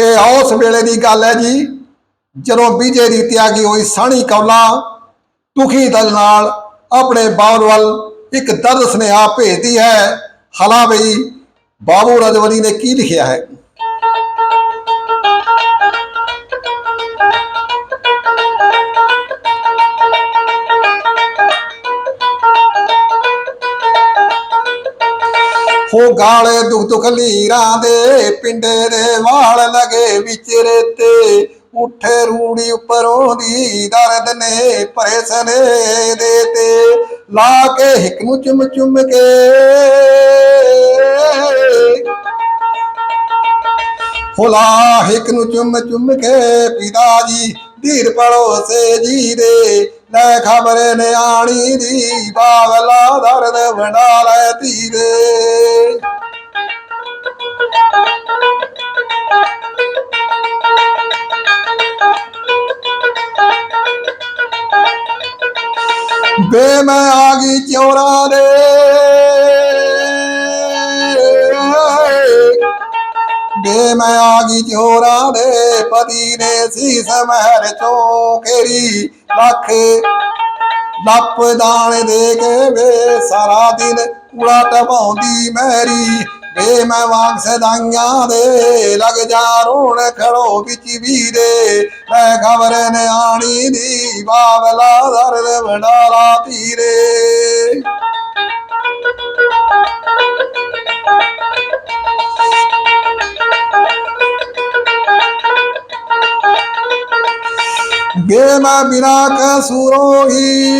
ਇਹ ਉਸ ਵੇਲੇ ਦੀ ਗੱਲ ਹੈ ਜੀ, ਜਦੋਂ ਬੀਜੇ ਦੀ ਤਿਆਗੀ ਹੋਈ ਸਾਣੀ ਕੌਲਾ, ਦੁਖੀ ਦਲ ਨਾਲ ਆਪਣੇ ਬਾਬਲ ਵੱਲ ਇੱਕ ਦਰਦ ਸੁਨੇਹਾ ਭੇਜਦੀ ਹੈ। ਹਲਾ ਬਈ ਬਾਬੂ ਰਜਵਲੀ ਨੇ ਕੀ ਲਿਖਿਆ ਹੈ? ਹੋ ਗਾਲੇ ਦੁਖ ਦੁਖ ਲੀਰਾਂ ਦੇ ਪਿੰਡੇ ਦੇ ਵਾਲ ਲਗੇ ਵਿੱਚ ਰੇਤੇ, ਉੱਠੇ ਰੂੜੀ ਉੱਪਰੋਂ ਦੀ ਦਰਦ ਨੇ ਭਰੇ ਸਨੇ ਦੇ ਤੇ, ਲਾ ਕੇ ਹਿੱਕ ਨੂੰ ਚੁੰਮ ਚੁੰਮ ਕੇ। ਹੁਲਾ ਹਿੱਕ ਨੂੰ ਚੁੰਮ ਚੁੰਮ ਕੇ ਪਿਤਾ ਜੀ, ਧੀਰ ਪੜੋਸੇ ਜੀ ਦੇ ਲੈ ਖਬਰ ਨਿਆਣੀ ਦੀ ਬਾਵਲਾ ਦਰਦ ਵੰਡਾ ਲੈ ਧੀਰੇ। ਬੇ ਮੈਂ ਆ ਗਈ ਚੋਰਾਂ ਦੇ। ਬੇ ਮੈਂ ਆਗੀ ਗਈ ਦੇ ਪਤੀ ਨੇ ਸੀਸ ਮਹਿਰ ਚੋਂ ਕੇਰੀ ਲੱਖ, ਲੱਪ ਦਾਣੇ ਦੇ ਕੇ ਵੇ ਸਾਰਾ ਦਿਨ ਕੂੜਾ ਟਪਾਉਂਦੀ ਮੈਰੀ। ਵੇ ਮੈਂ ਵਾਂਗ ਸਦਾਈਆਂ ਦੇ ਲੱਗ ਜਾ ਰੋਣ ਖੜੋ ਵਿੱਚ ਵੀਰੇ। ਮੈਂ ਖਬਰ ਨਿਆਣੀ ਦੀ ਬਾਵਲਾ ਦਰਦ ਵਡਾਲਾ ਧੀਰੇ ਵੇ ਮੈਂ ਬਿਨਾ ਕਸੂਰੋਂ ਹੀ।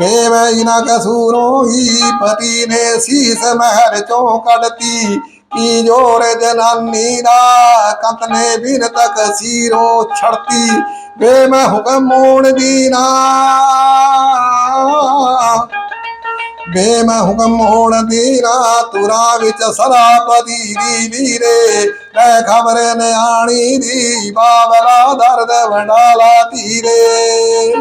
ਵੇ ਮੈਂ ਇਨਾ ਕਸੂਰੋਂ ਹੀ ਪਤੀ ਨੇ ਸੀਸ ਮਹਿਰ ਚੋਂ ਕੱਢਤੀ। ਕੀ ਜੋਰ ਜਨਾਨੀ ਦਾ, ਕੰਤ ਨੇ ਬਿਨ ਤੱਕ ਸੀਰੋ ਛੜਤੀ ਵੇ ਹੁਕਮ ਮੋੜ ਦੀ ਨਾ ਵੇ ਹੋਣ ਦੀ ਰਾਤੁਰਾ ਵਿੱਚ ਸਦਾ ਦੀ ਵੀਰੇ। ਲੈ ਖਬਰ ਨਿਆਣੀ ਦੀ ਬਾਬਲਾ ਦਰਦ ਵੰਡਾਲਾ ਤੀਰੇ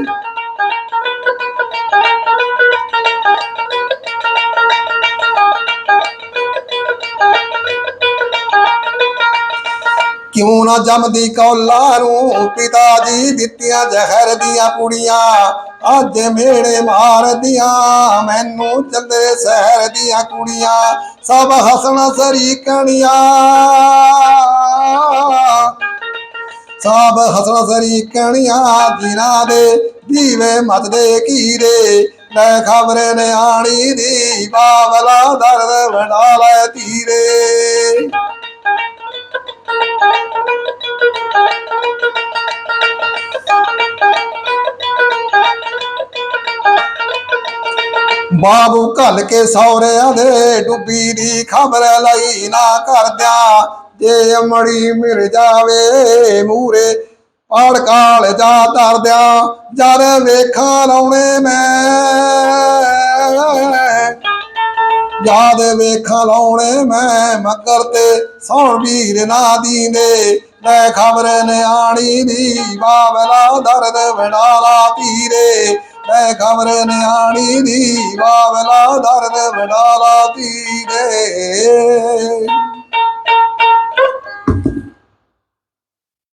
ਕਿਉਂ ਨਾ ਜੰਮਦੀ ਕੌਲਾ ਨੂੰ ਪਿਤਾ ਜੀ ਦਿੱਤੀਆਂ ਜ਼ਹਿਰ ਦੀਆਂ ਪੁੜੀਆਂ ਅੱਜ ਮੇੜੇ ਮਾਰਦੀਆਂ, ਮੈਨੂੰ ਚੰਦੇ ਸ਼ਹਿਰ ਦੀਆਂ ਕੁੜੀਆਂ, ਸਭ ਹਸਣ ਸਰੀਕਣੀਆਂ ਸਭ ਹਸਣ ਸਰੀਕਣੀਆਂ ਜਿਨ੍ਹਾਂ ਦੇ ਦੀਵੇ ਮਤਦੇ ਕੀਰੇ ਲੈ ਖਬਰ ਨਿਆਣੀ ਦੀ ਬਾਵਲਾ ਦਰਦ ਵਡਾ ਲੈ ਤੀਰੇ। ਬਾਬੂ ਘੱਲ ਕੇ ਸੌਰਿਆਂ ਦੇ ਡੁੱਬੀ ਦੀ ਖਬਰ ਲਈ ਨਾ ਕਰਦਿਆਂ, ਜੇ ਅਮੜੀ ਮਿਲ ਜਾਵੇ ਮੂਰੇ, ਪਾੜ ਕਾਲ ਜਾ ਤਰਦਿਆਂ ਜਦ ਵੇਖਾਂ ਲਾਉਣੇ ਮੈਂ। ਯਾਦ ਵੇਖਾਂ ਲਾਉਣੇ ਮੈਂ ਮਗਰ ਤੇ, ਸੌਣ ਵੀਰ ਨਾ ਦੀਂਦੇ ਲੈ ਖਬਰ ਨਿਆਣੀ ਦੀ ਬਾਵਲਾ, ਦਰਦ ਵਡਾਲਾ ਧੀਰੇ। ਲੈ ਖਬਰ ਨਿਆਣੀ ਦੀ ਬਾਵਲਾ, ਦਰਦ ਵਡਾਲਾ ਧੀਰੇ।